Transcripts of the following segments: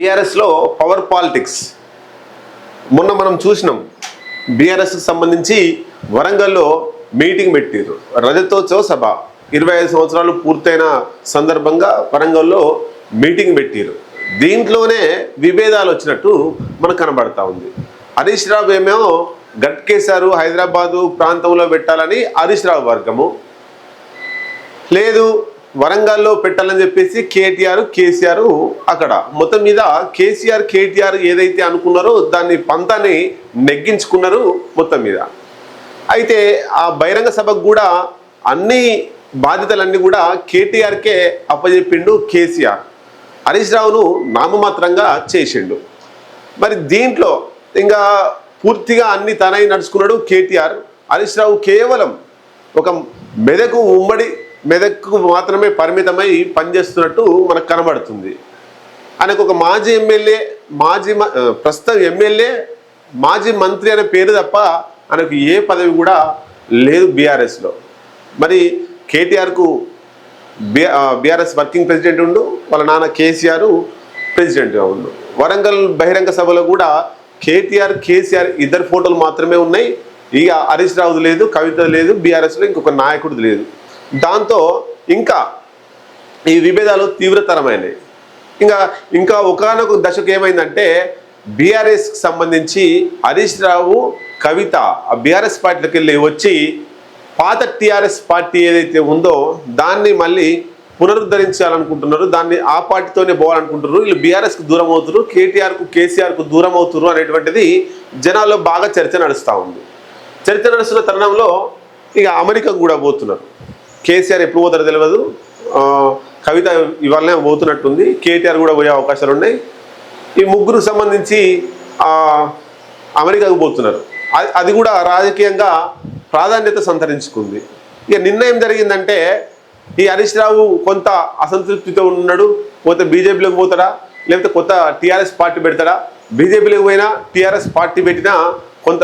బీఆర్ఎస్లో power politics. మొన్న మనం చూసినాం బీఆర్ఎస్కి సంబంధించి వరంగల్లో మీటింగ్ పెట్టారు రజతోత్సవ సభ ఇరవై ఐదు సంవత్సరాలు పూర్తయిన సందర్భంగా వరంగల్లో మీటింగ్ పెట్టారు దీంట్లోనే విభేదాలు వచ్చినట్టు మనకు కనబడతా ఉంది. హరీష్ రావు ఏమో గట్కేశారు హైదరాబాదు ప్రాంతంలో పెట్టాలని హరీష్ రావు వర్గము. లేదు వరంగల్లో పెట్టాలని చెప్పేసి కేటీఆర్ కేసీఆర్ అక్కడ. మొత్తం మీద కేసీఆర్ కేటీఆర్ ఏదైతే అనుకున్నారో దాన్ని పంతాన్ని నెగ్గించుకున్నారు మొత్తం మీద. అయితే ఆ బహిరంగ సభకు కూడా అన్ని బాధ్యతలన్నీ కూడా కేటీఆర్కే అప్పజెప్పిండు కేసీఆర్. హరీష్ రావును నామమాత్రంగా చేసిండు. మరి దీంట్లో ఇంకా పూర్తిగా అన్ని తనై నడుచుకున్నాడు కేటీఆర్. హరీష్ రావు కేవలం ఒక మెదకు ఉమ్మడి మెదక్కు మాత్రమే పరిమితమై పనిచేస్తున్నట్టు మనకు కనబడుతుంది. ఆయనకు ఒక మాజీ ఎమ్మెల్యే మాజీ మ- ప్రస్తుతం ఎమ్మెల్యే మాజీ మంత్రి అనే పేరు తప్ప ఆయనకు ఏ పదవి కూడా లేదు బీఆర్ఎస్లో. మరి కేటీఆర్కు బి బీఆర్ఎస్ వర్కింగ్ ప్రెసిడెంట్ ఉండు వాళ్ళ నాన్న కేసీఆర్ ప్రెసిడెంట్గా ఉండు. వరంగల్ బహిరంగ సభలో కూడా కేటీఆర్ కేసీఆర్ ఇద్దరు ఫోటోలు మాత్రమే ఉన్నాయి. ఇక హరీష్ రావుది లేదు కవిత లేదు బీఆర్ఎస్లో ఇంకొక నాయకుడిది లేదు. దాంతో ఇంకా ఈ విభేదాలు తీవ్రతరమైనవి ఇంకా ఇంకా ఒకనొక దశకు ఏమైందంటే బీఆర్ఎస్కి సంబంధించి హరీష్ రావు కవిత ఆ బీఆర్ఎస్ పార్టీలకు వెళ్ళి వచ్చి పాత టీఆర్ఎస్ పార్టీ ఏదైతే ఉందో దాన్ని మళ్ళీ పునరుద్ధరించాలనుకుంటున్నారు దాన్ని ఆ పార్టీతోనే పోవాలనుకుంటున్నారు వీళ్ళు బీఆర్ఎస్కి దూరం అవుతున్నారు కేటీఆర్కు కేసీఆర్కు దూరం అవుతున్నారు అనేటువంటిది జనాల్లో బాగా చర్చ నడుస్తూ ఉంది. చర్చ నడుస్తున్న తరుణంలో ఇక అమెరికా కూడా పోతున్నారు. కేసీఆర్ ఎప్పుడు పోతారో తెలియదు కవిత ఇవాళనే పోతున్నట్టుంది. కేటీఆర్ కూడా పోయే అవకాశాలు ఉన్నాయి. ఈ ముగ్గురు సంబంధించి అమెరికాకు పోతున్నారు. అది అది కూడా రాజకీయంగా ప్రాధాన్యత సంతరించుకుంది. ఇక నిర్ణయం జరిగిందంటే ఈ హరీష్ రావు కొంత అసంతృప్తితో ఉన్నాడు. పోతే బీజేపీలోకి పోతాడా? లేకపోతే కొత్త టీఆర్ఎస్ పార్టీ పెడతాడా? బీజేపీలోకి పోయినా టీఆర్ఎస్ పార్టీ పెట్టినా కొంత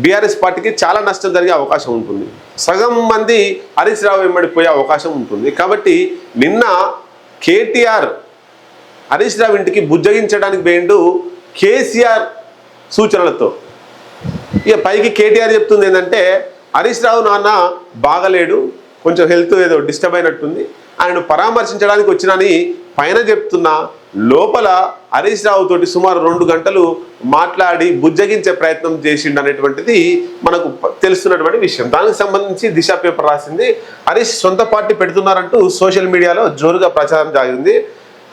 బీఆర్ఎస్ పార్టీకి చాలా నష్టం జరిగే అవకాశం ఉంటుంది. సగం మంది హరీష్ రావు వెంబడిపోయే అవకాశం ఉంటుంది. కాబట్టి నిన్న కేటీఆర్ హరీష్ రావు ఇంటికి బుజ్జగించడానికి వేయండు కేసీఆర్ సూచనలతో. ఇక పైకి కేటీఆర్ చెప్తుంది ఏంటంటే హరీష్ రావు నాన్న బాగలేడు కొంచెం హెల్త్ ఏదో డిస్టర్బ్ అయినట్టుంది ఆయన పరామర్శించడానికి వచ్చినని పైన చెప్తున్నా లోపల హరీష్ రావుతోటి సుమారు రెండు గంటలు మాట్లాడి బుజ్జగించే ప్రయత్నం చేసిండు అనేటువంటిది మనకు తెలుస్తున్నటువంటి విషయం. దానికి సంబంధించి దిశ పేపర్ రాసింది హరీష్ సొంత పార్టీ పెడుతున్నారంటూ సోషల్ మీడియాలో జోరుగా ప్రచారం జరిగింది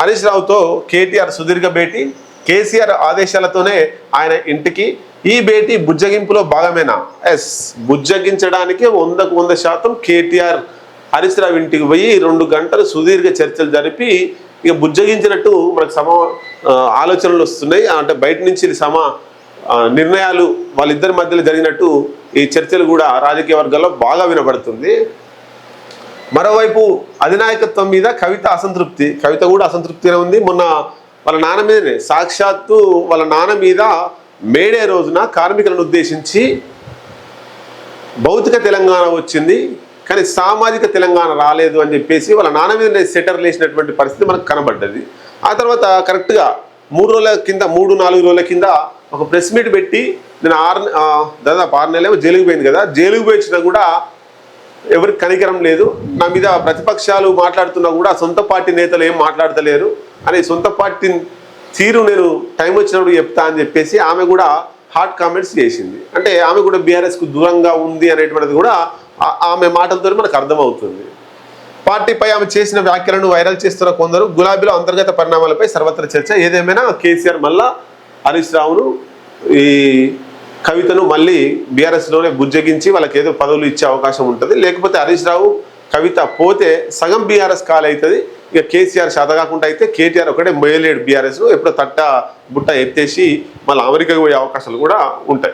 హరీష్ రావుతో కేటీఆర్ సుదీర్ఘ భేటీ కేసీఆర్ ఆదేశాలతోనే ఆయన ఇంటికి. ఈ భేటీ బుజ్జగింపులో భాగమేనా? ఎస్. బుజ్జగించడానికి వందకు వంద శాతం కేటీఆర్ హరీష్ రావు ఇంటికి పోయి రెండు గంటలు సుదీర్ఘ చర్చలు జరిపి ఇక బుజ్జగించినట్టు మనకు సమ ఆలోచనలు వస్తున్నాయి. అంటే బయట నుంచి సమ నిర్ణయాలు వాళ్ళిద్దరి మధ్యలో జరిగినట్టు ఈ చర్చలు కూడా రాజకీయ వర్గాల్లో బాగా వినబడుతుంది. మరోవైపు అధినాయకత్వం మీద కవిత అసంతృప్తి కవిత కూడా అసంతృప్తిగా ఉంది. మొన్న వాళ్ళ నాన్న మీదనే సాక్షాత్తు వాళ్ళ నాన్న మీద మేడే రోజున కార్మికులను ఉద్దేశించి భౌతిక తెలంగాణ వచ్చింది. కానీ సామాజిక తెలంగాణ రాలేదు అని చెప్పేసి వాళ్ళ నాన్న మీద సెటర్ లేసినటువంటి పరిస్థితి మనకు కనబడ్డది. ఆ తర్వాత కరెక్ట్గా మూడు రోజుల కింద మూడు నాలుగు రోజుల కింద ఒక ప్రెస్ మీట్ పెట్టి నేను ఆరు దాదాపు ఆరు నెలలేమో జైలుకు పోయింది కదా జైలుకు పోయించినా కూడా ఎవరికి కనికరం లేదు. నా మీద ప్రతిపక్షాలు మాట్లాడుతున్నా కూడా సొంత పార్టీ నేతలు ఏం మాట్లాడతలేరు. అని సొంత పార్టీ తీరు నేను టైం వచ్చినప్పుడు చెప్తా అని చెప్పేసి ఆమె కూడా హాట్ కామెంట్స్ చేసింది. అంటే ఆమె కూడా బీఆర్ఎస్కు దూరంగా ఉంది అనేటువంటిది కూడా ఆమె మాటలతో మనకు అర్థమవుతుంది. పార్టీపై ఆమె చేసిన వ్యాఖ్యలను వైరల్ చేస్తున్న కొందరు గులాబీలో అంతర్గత పరిణామాలపై సర్వత్ర చర్చ. ఏదేమైనా కేసీఆర్ మళ్ళా హరీష్ రావును ఈ కవితను మళ్ళీ బీఆర్ఎస్లోనే బుజ్జగించి వాళ్ళకి ఏదో పదవులు ఇచ్చే అవకాశం ఉంటుంది. లేకపోతే హరీష్ రావు కవిత పోతే సగం బీఆర్ఎస్ కాల్ అవుతుంది ఇక కేసీఆర్ శాత కాకుండా అయితే కేటీఆర్ ఒకటే మేలేడు బీఆర్ఎస్ ఎప్పుడో తట్ట బుట్ట ఎత్తేసి మళ్ళీ అమెరికాకి పోయే అవకాశాలు కూడా ఉంటాయి.